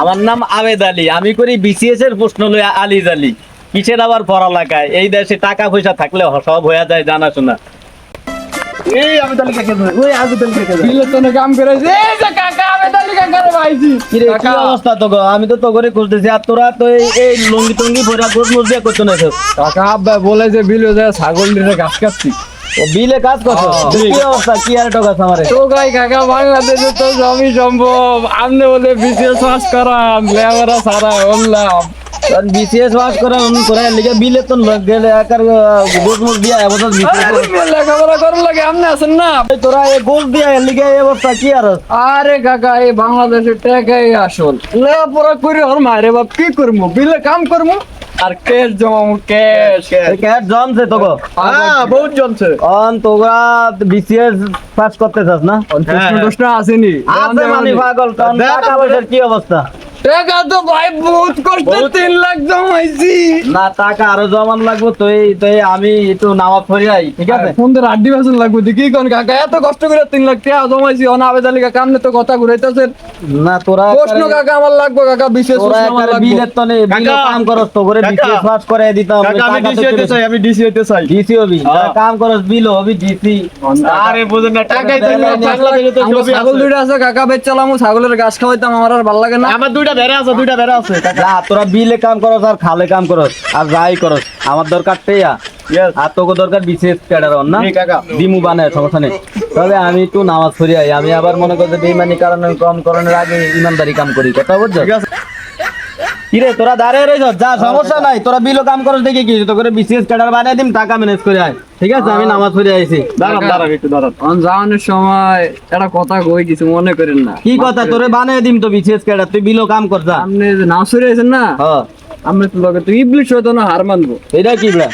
আমার নাম আবেদ আলী। আমি করি বিসিএস এর প্রশ্ন লই আলী। জালি কিসের আবার পড়ালেখায়? এই দেশে টাকা পয়সা থাকলে সব হয়ে যায় জানাশোনা। এই আমি তাহলে কাকে ধরে? ওই আজু তাহলে কাকে ধরে? বিলেতনে কাম করেছে। এই যে কাকা আমি তাহলে কাকারে পাইছি কি রে কি অবস্থা তো গো? আমি তো তো করে খুঁজতেছি। আর তোরা তো এই এই লঙ্গি টঙ্গি পরে গোস মোস দিয়ে করছ না কাকা আব্বা বলে যে বিলে যায় ছাগল নিয়ে ঘাস কাটছি। বিলে কাজ করছ? হ্যাঁ। কি অবস্থা? কি আর টাকা আমারে? টোকাই কাকা বাংলাদেশে তো জমি সম্ভব। আমনে বলে বিশেষ করা করাম লেবারা সারা বললাম বিসিএস পাস করে লিগে বিলে তো গেলে একার গোস মোস দিয়া এবছর লেখাপড়া করার লাগে আমনে আছেন না? তোরা এই দিয়া লিগে এই অবস্থা কি আর? আরে কাকা এই বাংলাদেশের টাকাই আসল। লেখাপড়া করে ওর মারে বাপ কি করব বিলে কাম করব আর ক্যাশ জমাবো ক্যাশ। ক্যাট জমছে তো গো হ্যাঁ বহুত জমছে। অন তোরা বিসিএস পাস করতে চাস না? প্রশ্ন টশ্ন আসেনি। আছে মানে পাগল টাকা পয়সার কি অবস্থা? টাকা তো ভাই বহুত কষ্ট তিন লাখ জমাইছি। না টাকা আরও জমান লাগবে তো এই তো আমি একটু নামাজ পড়ি আই ঠিক আছে? ফোন আড্ডি বাসন লাগবে দেখি কোন কাকা? এত কষ্ট করে তিন লাখ টাকা জমাইছি অন আমনে তো কথা ঘুরাইতেছেন। না তোরা প্রশ্ন কাকা আমার লাগবে কাকা বিশেষ প্রশ্ন আমার লাগবে। বিলের তো নেই বিলে কাম করস তো করে পাস করে দিতাম কাকা আমি ডিসি হইতে চাই আমি ডিসি হইতে চাই। ডিসি হবি হ্যাঁ। কাম করস বিল হবি ডিসি। আরে বুঝেন না টাকাই তো ছাগল। দুইটা আছে কাকা বেচ চালামু ছাগলের ঘাস খাওয়াইতাম আমার আর ভালো লাগে না। আমার দুইটা ভেড়া আছে দুইটা বেড়া আছে। না তোরা বিলে কাম করস আর খালে কাম করস আর যাই করস। আমার দরকার টেয়া. আর তোকে দরকার বিশেষ ক্যাডার না? দিমু বানায় সমস্যা নেই। তবে আমি একটু নামাজ ফুরিয়াই আই। আমি আবার মনে করছি বেইমানি কারণে কম করণের আগে ইমানদারি কাম করি। কথা বুঝছ? কিরে তোরা দাঁড়িয়ে রয়েছ যা সমস্যা নাই তোরা বিলো কাম করস দেখি কি তো করে বিসিএস ক্যাডার বানিয়ে দিম টাকা ম্যানেজ করে আয়। ঠিক আছে? আমি নামাজ পড়ে আইছি। দাঁড়ান দাঁড়ান একটু দাঁড়ান অন যাওয়ানোর সময় একটা কথা কই কিছু মনে করেন না। কি কথা? তোরে বানিয়ে দিম তো বিসিএস ক্যাডার। তুই বিলো কাম কর যা। আপনি যে নাম সরে আছেন না হ্যাঁ আপনি তো লগে তো ইবলিশ হয়তো না হার মানবো। এটা কি বলা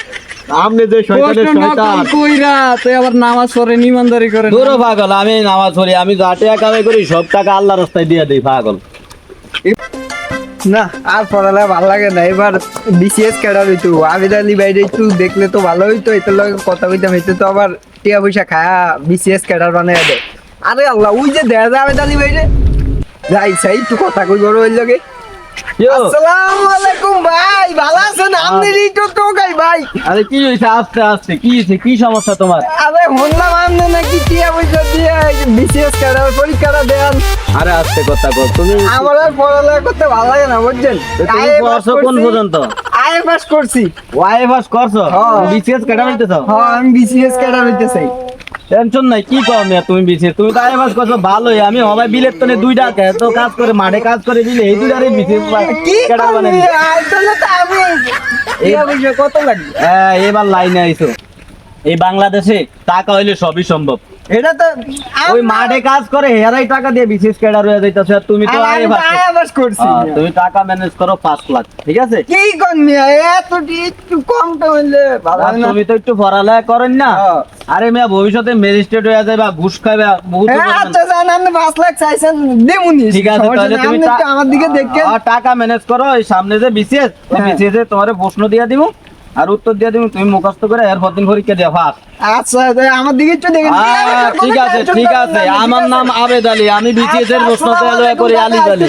আপনি যে শয়তানের শয়তান। কইরা তো আবার নামাজ পড়ে করে দূর হ পাগল আমি নামাজ পড়ি আমি যা টাকা কামাই করি সব টাকা আল্লাহ রাস্তায় দিয়ে দিই পাগল। না, আর পড়ালে ভালো লাগে না। এবার বিসিএস ক্যাডার হইতো আবিদ আলী বাইরে একটু দেখলে তো ভালো হইতো এটার লগে কথা কইতাম এতে তো আবার টিয়া পয়সা খায়া বিসিএস ক্যাডার বানাই আরে আল্লাহ, ওই যে দেয়া যায় আবিদ আলী বাইরে যাই, সাই একটু কথা কই বড় হইল লগে। আসসালামু আলাইকুম ভাই ভালো আছেন? আপনি ভাই। আরে কি আস্তে আস্তে। কি কি সমস্যা তোমার? আরে শুনলাম আপনি নাকি পয়সা দিয়ে বিসিএস ক্যাডার পরীক্ষাটা দেন। আরে আস্তে কথা কর তুমি আমার আর পড়ালেখা করতে ভালো লাগে না বুঝছেন? তুমি পড়ছো কোন। পর্যন্ত? পাস করছি। ওয়াই পাস করছ? হ্যাঁ। বিসিএস কেটে হইতেছ হ্যাঁ আমি বিসিএস ক্যাডার হইতে চাই। টেনশন নাই কি কম মিয়া তুমি বিছে তুমি তো আরে বাস করছ ভালোই আমি হবাই বিলের তনে দুই কে তো কাজ করে মাঠে কাজ করে বিলে এই দুই ডারে কি কেডা বানাই করবি? তো আমি। টিয়া পয়সা কত লাগবে? হ্যাঁ এবার লাইনে আইছো। এই বাংলাদেশে টাকা হইলে সবই সম্ভব। এটা তো ওই মাঠে কাজ করে হেয়ারাই টাকা দিয়ে হয়ে যাইতেছে আর তুমি তো করছি। তুমি টাকা ম্যানেজ করো পাঁচ লাখ ঠিক আছে? কি কোন মিয়া? এত একটু কম তো হইলে তুমি তো একটু পড়ালেখা করেন না। আরে মেয়া ভবিষ্যতে ম্যাজিস্ট্রেট হয়ে যাবে ঘুষ বহুত আচ্ছা জান আপনি পাঁচ লাখ চাইছেন দেমুনি ঠিক আছে তাহলে তুমি আমার দিকে দেখেন। আ, টাকা ম্যানেজ করো এই সামনে যে বিসিএস ওই হ্যাঁ। বিসিএস এ তোমার প্রশ্ন দিয়ে দিব আর উত্তর দিয়ে দিবি তুমি মুখস্ত করে এর পর দিন পরীক্ষা দিয়ে ফাঁস আচ্ছা আমার দিকে একটু দেখেন। ঠিক আছে ঠিক আছে আমার নাম আবেদ আলী আমি বিসিএস এর প্রশ্ন করে আলী। আলী